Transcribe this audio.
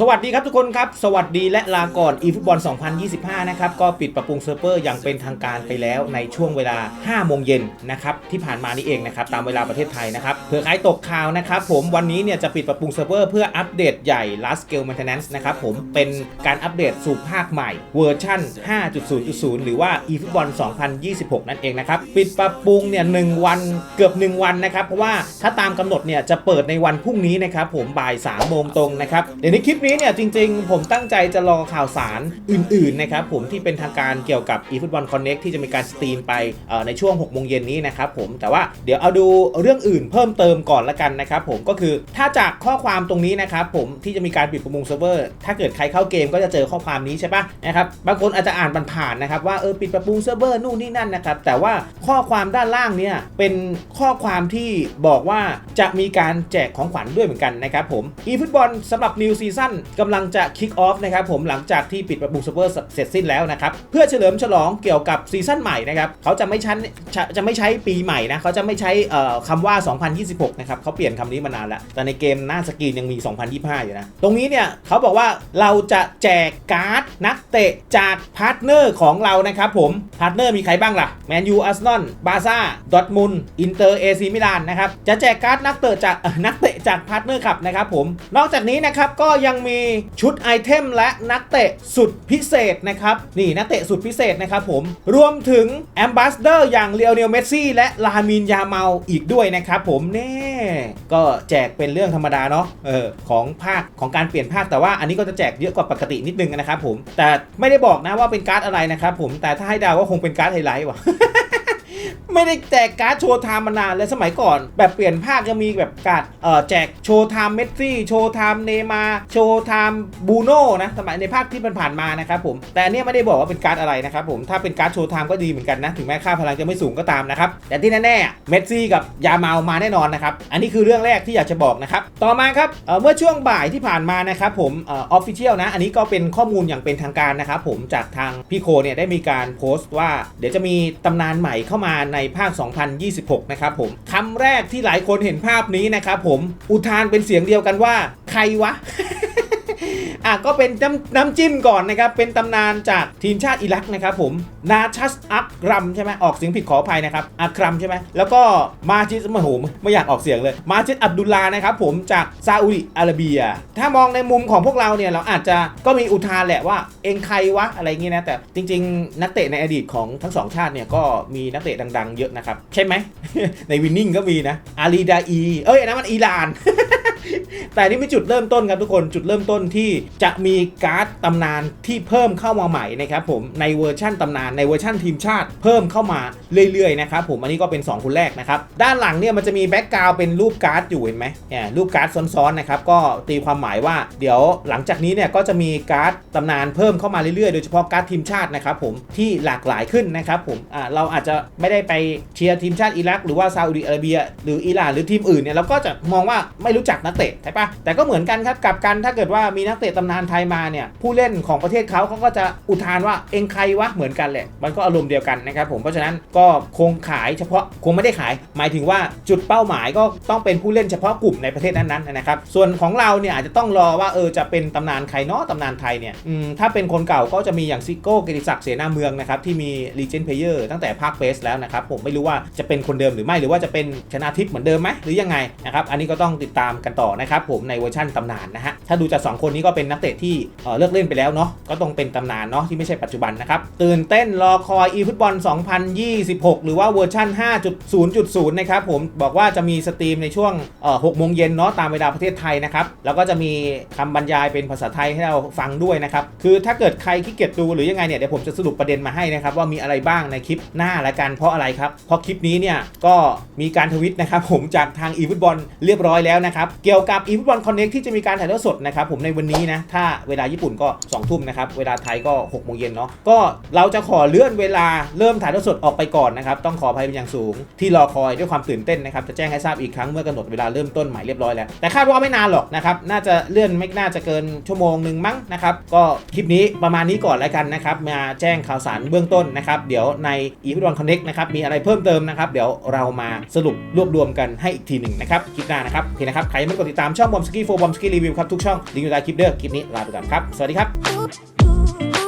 สวัสดีครับทุกคนครับ สวัสดีและลาก่อน eFootball 2025 นะครับ ก็ปิดปรับปรุงเซิร์ฟเวอร์อย่างเป็นทางการไปแล้วในช่วงเวลา 5 โมงเย็นนะครับ ที่ผ่านมานี่เองนะครับ ตามเวลาประเทศไทยนะครับเผื่อใครตกข่าวนะครับ ผมวันนี้เนี่ยจะปิดปรับปรุงเซิร์ฟเวอร์เพื่ออัปเดตใหญ่ last scale maintenance นะครับผมเป็นการอัปเดตสู่ภาคใหม่เวอร์ชั่น 5.0.0 หรือว่า eFootball 2026 นั่นเองนะครับปิดปรับปรุงเนี่ยหนึ่งวันเกือบ 1 วันนะครับเพราะว่าถ้าตามกำหนดเนี่ยจะเปิดในวันพรุ่งนี้นะครับผมบ่าย 3 โมงตรงนะครับเดี๋ยวในคลิปนี้เนี่ยจริงๆ ผมตั้งใจจะรอข่าวสารอื่นๆนะครับผมที่เป็นทางการเกี่ยวกับ eFootball Connect ที่จะมีการสตรีมไปในช่วง6โมงเย็นนี้นะครับผมแต่ว่าเดี๋ยวเอาดูเรื่องอื่นเพิ่มเติมก่อนละกันนะครับผมก็คือถ้าจากข้อความตรงนี้นะครับผมที่จะมีการปิดประมงเซิร์ฟเวอร์ถ้าเกิดใครเข้าเกมก็จะเจอข้อความนี้ใช่ปะนะครับบางคนอาจจะอ่านผ่านๆนะครับว่าเออปิดปรับปรุงเซิร์ฟเวอร์นู่นนี่นั่นนะครับแต่ว่าข้อความด้านล่างเนี่ยเป็นข้อความที่บอกว่าจะมีการแจกของขวัญด้วยเหมือนกันนะครับผม eFootball สำหรับ New Season กำลังจะ kick off นะครับผมหลังจากที่ปิดปรับปรุงเซิร์ฟเวอร์เสร็จสิ้นแล้วนะครับ เพื่อเฉลิมฉลองเกี่ยวกับซีซั่นใหม่นะครับเขาจะไม่ใช้จะจะไม่ใช้ปีใหม่นะเขาจะไม่ใช้เอ่อคำว่า 2026 นะครับเขาเปลี่ยนคำนี้มานานแล้ว แต่ในเกมหน้าสกรีนยังมี 2025 อยู่นะ ตรงนี้เนี่ยเขาบอกว่าเราจะแจกการ์ดนักเตะจากพาร์ทเนอร์ของเรานะครับผมพาร์ทเนอร์มีใครบ้างล่ะแมนยูอาร์เซนอลบาซ่าดอทมุนอินเตอร์เอซีมิลานนะครับจะแจกการ์ดนักเตะจากนักเตะจากพาร์ทเนอร์ครับนะครับผมนอกจากนี้นะครับก็ยังมีชุดไอเทมและนักเตะสุดพิเศษนะครับ นี่นักเตะสุดพิเศษนะครับผม รวมถึงแอมบาสเดอร์อย่างเลียวเนลเมสซี่และลามินยาเมาอีกด้วยนะครับผมแน่ก็แจกเป็นเรื่องธรรมดาเนาะเออของภาคของการเปลี่ยนภาคแต่ว่าอันนี้ก็จะแจกเยอะกว่าปกตินิดนึงนะครับผมแต่ไม่ได้บอกนะว่าเป็นการ์ดอะไรนะครับผมแต่ถ้าให้เดาว่าคงเป็นการ์ดไฮไลท์ว่ะ ไม่ได้แจกการ์ดโชว์ไทม์มานานเลยสมัยก่อน แบบเปลี่ยนภาคยังมีแบบการ์ดเอ่อแจกโชว์ไทม์เมสซี่โชว์ไทม์เนมาโชว์ไทม์บูโน่นะสมัยในภาคที่ผ่านมานะครับผมแต่อันนี้ไม่ได้บอกว่าเป็นการ์ดอะไรนะครับผมถ้าเป็นการ์ดโชว์ไทม์ก็ดีเหมือนกันนะถึงแม้ค่าพลังจะไม่สูงก็ตามนะครับแต่ที่แน่ๆเมสซี่กับยาเมามาแน่นอนนะครับอันนี้คือเรื่องแรกที่อยากจะบอกนะครับต่อมาครับเเมื่อช่วงบ่ายที่ผ่านมานะครับผมออฟฟิเชียลนะอันนี้ก็เป็นข้อมูลอย่างเป็นทางการนะครับผมจากทางพี่โคเนี่ยได้มีการโพสต์ว่าเดี๋ยวจะมีตำนานใหม่เข้ามาในภาค 2026 นะครับผมคำแรกที่หลายคนเห็นภาพนี้นะครับผมอุทานเป็นเสียงเดียวกันว่า ใครวะ อะก็เป็นน้ำน้ำจิ้มก่อนนะครับ เป็นตำนานจากทีมชาติอิรักนะครับผม นาชัสอักรัมใช่ไหมออกเสียงผิดขออภัยนะครับ อักรัมใช่ไหมแล้วก็มาจิสมโหไม่อยากออกเสียงเลย มาจิสอับดุลลานะครับผมจากซาอุดิอาระเบีย ถ้ามองในมุมของพวกเราเนี่ยเราอาจจะก็มีอุทานแหละว่าเองใครวะอะไรอย่างงี้นะแต่จริง ๆ นักเตะในอดีตของทั้งสองชาติเนี่ยก็มีนักเตะดัง ๆ เยอะนะครับใช่ไหมในวินนิ่งก็มีนะอาลีดาอี เอ้ยนนั้นมันอิหร่าน แต่นี่ไม่จุดเริ่มต้นครับทุกคนจุดเริ่มต้นที่จะมีการ์ดตำนานที่เพิ่มเข้ามาใหม่นะครับผมในเวอร์ชั่นตำนานในเวอร์ชั่นทีมชาติเพิ่มเข้ามาเรื่อยๆนะครับผมอันนี้ก็เป็น 2 คนแรกนะครับด้านหลังเนี่ยมันจะมีแบ็กกราวเป็นรูปการ์ดอยู่เห็นไหมเนี่ยรูปการ์ดซ้อนๆนะครับก็ตีความหมายว่าเดี๋ยวหลังจากนี้เนี่ยก็จะมีการ์ดตำนานเพิ่มเข้ามาเรื่อยๆ โดยเฉพาะการ์ดทีมชาตินะครับผมที่หลากหลายขึ้นนะครับผมอ่าเราอาจจะไม่ได้ไปเชียร์ทีมชาติอิรักหรือว่าซาอุดิอาระเบีย หรืออิหร่านหรือทีมอื่นเนี่ยเราก็จะมองว่าไม่รู้จักนักเตะใช่ปะแต่ก็เหมือนกันครับกับกันถ้าเกิดว่ามีนักเตะตำนานไทยมาเนี่ยผู้เล่นของประเทศเขาเขาก็จะอุทานว่าเองใครวะเหมือนกันแหละมันก็อารมณ์เดียวกันนะครับผมเพราะฉะนั้นก็คงขายเฉพาะคงไม่ได้ขาย หมายถึงว่าจุดเป้าหมายก็ต้องเป็นผู้เล่นเฉพาะกลุ่มในประเทศนั้นๆนะครับส่วนของเราเนี่ยอาจจะต้องรอว่าเออจะเป็นตำนานใครเนาะตำนานไทยเนี่ยถ้าเป็นคนเก่าก็จะมีอย่างซิโก้เกติศักดิ์เสนาเมืองนะครับที่มี Legend Player ตั้งแต่ภาคเบสแล้วนะครับผมไม่รู้ว่าจะเป็นคนเดิมหรือไม่หรือว่าจะเป็นชนะทิพย์เหมือนเดิมไหมหรือยังไงนะครับอันนี้ก็ต้องติดตามกันต่อนะครับผมในเวอร์ชั่นตำนานนะฮะถ้าดูจากสองคนนี้ก็เป็นนักเตะที่เอ่อเลิกเล่นไปแล้วเนาะก็ต้องเป็นตำนานเนาะที่ไม่ใช่ปัจจุบันนะครับตื่นเต้นรอคอย eFootball 2026 หรือว่าเวอร์ชัน5.0.0 นะครับผมบอกว่าจะมีสตรีมในช่วงเอ่อ6โมงเย็นเนาะตามเวลาประเทศไทยนะครับแล้วก็จะมีคำบรรยายเป็นภาษาไทยให้เราฟังด้วยนะครับคือถ้าเกิดใครขี้เกียจดูหรือยังไงเนี่ยเดี๋ยวผมจะสรุปประเด็นมาให้นะครับว่ามีอะไรบ้างในคลิปหน้าละกันเพราะอะไรครับเพราะคลิปนี้เนี่ยก็มีการทวิตนะครับผมจากทาง eFootball เรียบร้อยแล้วนะครับเกี่ยวกับ eFootball Connect ที่จะมีการถ่ายทอดสดนะครับผมในวันนี้นะถ้าเวลาญี่ปุ่นก็2ทุ่มนะครับเวลาไทยก็6โมงเย็นเนาะก็เราจะขอเลื่อนเวลาเริ่มถ่ายทอดสดออกไปก่อนนะครับต้องขออภัยเป็นอย่างสูง ที่รอคอยด้วยความตื่นเต้นนะครับจะแจ้งให้ทราบอีกครั้งเมื่อกำหนดเวลาเริ่มต้นใหม่เรียบร้อยแล้วแต่คาดว่าไม่นานหรอกนะครับน่าจะเลื่อนไม่น่าจะเกินชั่วโมงหนึ่งมั้งนะครับก็คลิปนี้ประมาณนี้ก่อนแล้วกันนะครับมาแจ้งข่าวสารเบื้องต้นนะครับเดี๋ยวใน e f o o t b a l Connect นะครับมีอะไรเพิ่มเติมนะครับเดี๋ยวเรามาสรุปรวบรวมกันให้อีกทีหนึ่งนะครับคลิปหน้านะครับโอเคนะครับใครไม่กดติดตามช่องบอมสกี้โฟบอมสกี้รีวิวครับทุกช่องลิงก์อยู่ใต้คลิปเด้อคลิปนี้ลาไปก่อนครับ สวัสดีครับ